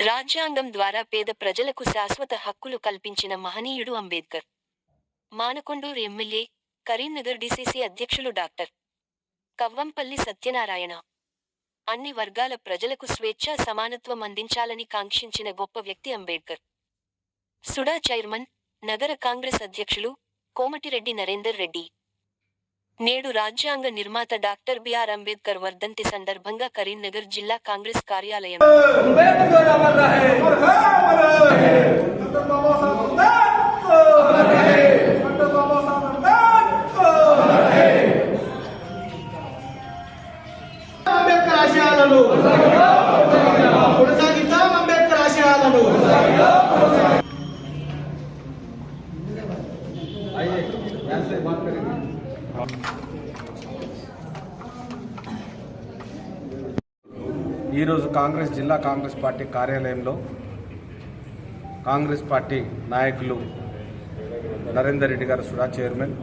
రాజ్యాంగం ద్వారా పేద ప్రజలకు శాశ్వత హక్కులు కల్పించిన మహనీయుడు అంబేద్కర్. మానకొండూరు ఎమ్మెల్యే కరీంనగర్ డిసిసి అధ్యక్షులు డాక్టర్. కవ్వంపల్లి సత్యనారాయణ. అన్ని వర్గాల ప్రజలకు స్వేచ్ఛ సమానత్వం అందించాలని కాంక్షించిన గొప్ప వ్యక్తి అంబేద్కర్. సుడా చైర్మన్ నగర కాంగ్రెస్ అధ్యక్షులు కోమటిరెడ్డి నరేందర్ రెడ్డి. నేడు రాజ్యాంగ నిర్మాత డాక్టర్ బిఆర్ అంబేద్కర్ వర్ధంతి సందర్భంగా కరీంనగర్ జిల్లా కాంగ్రెస్ కార్యాలయం अंबेडकर अमर रहे डॉक्टर ఈరోజు కాంగ్రెస్ జిల్లా కాంగ్రెస్ పార్టీ కార్యాలయంలో కాంగ్రెస్ పార్టీ నాయకులు Narender Reddy garu SUDA chairman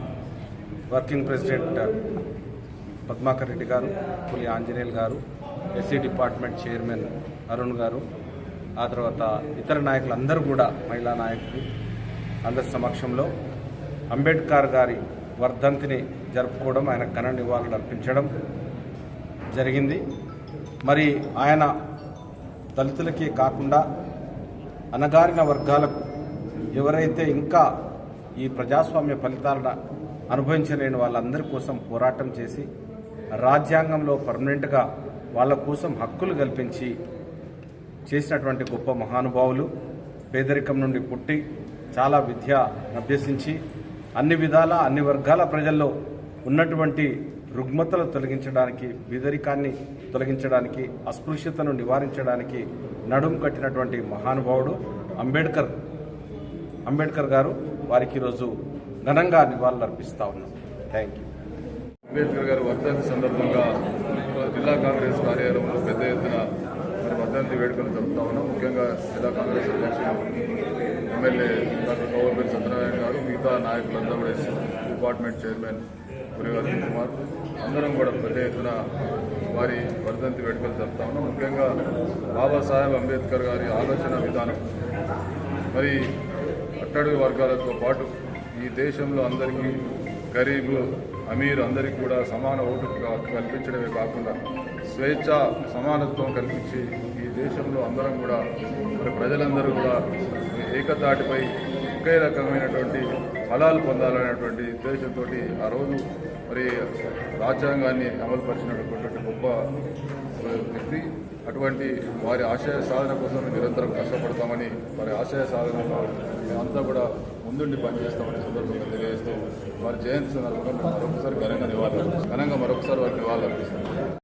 working president Padmakar Reddy garu Puli Anjaneyulu గారు ఎస్సీ డిపార్ట్మెంట్ చైర్మన్ అరుణ్ గారు ఆ తర్వాత ఇతర నాయకులు అందరూ కూడా మహిళా నాయకులు అందరి సమక్షంలో అంబేద్కర్ గారి వర్ధంతిని జరుపుకోవడం ఆయన ఘన నివాళులు అర్పించడం జరిగింది. మరి ఆయన దళితులకే కాకుండా అణగారిన వర్గాలకు ఎవరైతే ఇంకా ఈ ప్రజాస్వామ్య ఫలితాలను అనుభవించలేని వాళ్ళందరి కోసం పోరాటం చేసి రాజ్యాంగంలో పర్మనెంట్గా వాళ్ళ కోసం హక్కులు కల్పించి చేసినటువంటి గొప్ప మహానుభావులు పేదరికం నుండి పుట్టి చాలా విద్య అభ్యసించి అన్ని విధాల అన్ని వర్గాల ప్రజల్లో ఉన్నటువంటి రుగ్మతలు తొలగించడానికి బీదరికాన్ని తొలగించడానికి అస్పృశ్యతను నివారించడానికి నడుం కట్టినటువంటి మహానుభావుడు అంబేద్కర్ అంబేద్కర్ గారు వారికి ఈరోజు ఘనంగా నివాళులర్పిస్తా ఉన్నాం. థ్యాంక్ యూ అంబేద్కర్ గారు వర్ధంతి సందర్భంగా జిల్లా కాంగ్రెస్ కార్యాలయంలో పెద్ద ఎత్తున వర్ధంతి వేడుకలు జరుపుతా ఉన్నాం. ముఖ్యంగా జిల్లా కాంగ్రెస్ అధ్యక్షులు ఎమ్మెల్యే డాక్టర్ కౌరపల్లి సత్యనారాయణ గారు మిగతా నాయకులందరూ కూడా డిపార్ట్మెంట్ చైర్మన్ గురిగారు కుమార్ అందరం కూడా పెద్ద ఎత్తున వారి వర్ధంతి వేడుకలు జరుపుతా ఉన్నాం. ముఖ్యంగా బాబాసాహెబ్ అంబేద్కర్ గారి ఆలోచన విధానం. మరి అట్టడుగు వర్గాలతో పాటు ఈ దేశంలో అందరికీ గరీబు అమీర్ అందరికీ కూడా సమాన ఓటు కల్పించడమే కాకుండా స్వేచ్ఛ సమానత్వం కల్పించి ఈ దేశంలో అందరం కూడా మరి ప్రజలందరూ కూడా ఏకతాటిపై ఒకే రకమైనటువంటి ఫలాలు పొందాలనేటువంటి ఉద్దేశంతో ఆ రోజు మరి రాజ్యాంగాన్ని అమలుపరిచినటువంటి గొప్ప వ్యక్తి. అటువంటి వారి ఆశయ సాధన కోసం నిరంతరం కష్టపడతామని వారి ఆశయ సాధనలో అంతా కూడా ముందుండి పనిచేస్తామని సందర్భంగా తెలియజేస్తూ వారి జయంతి సందర్భంగా మరొకసారి ఘనంగా నివాళులు ఘనంగా మరొకసారి వారికి నివాళులు అర్పిస్తాం